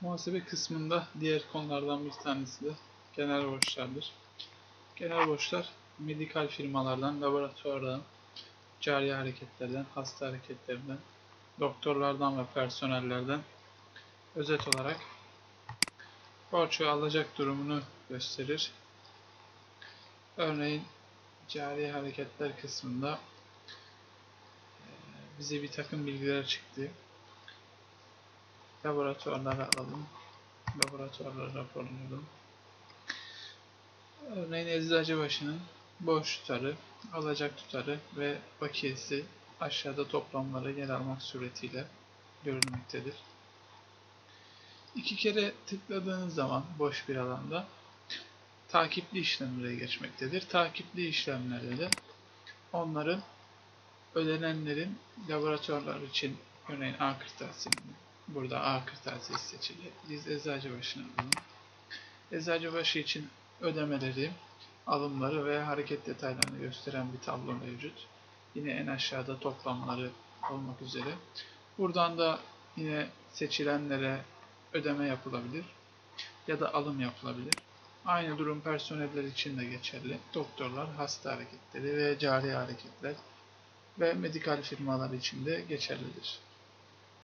Muhasebe kısmında diğer konulardan bir tanesi de genel borçlardır. Genel borçlar medikal firmalardan, laboratuvardan, cari hareketlerden, hasta hareketlerinden, doktorlardan ve personellerden özet olarak borç ve alacak durumunu gösterir. Örneğin cari hareketler kısmında bize bir takım bilgiler çıktı. Laboratuvarlara alalım. Laboratuvarlara raporlayalım. Örneğin Eczacıbaşı'nın borç tutarı, alacak tutarı ve bakiyesi aşağıda toplamlara yer almak suretiyle görülmektedir. İki kere tıkladığınız zaman boş bir alanda takipli işlemlere geçmektedir. Takipli işlemlerde de onların ödenenlerin laboratuvarlar için örneğin A kırtasiyesi burada A kırtasiyesi seçili. Biz Eczacıbaşı'nı alalım. Eczacıbaşı için ödemeleri, alımları ve hareket detaylarını gösteren bir tablo mevcut. Yine en aşağıda toplamları olmak üzere. Buradan da yine seçilenlere ödeme yapılabilir ya da alım yapılabilir. Aynı durum personeller için de geçerli. Doktorlar, hasta hareketleri ve cari hareketler ve medikal firmalar için de geçerlidir.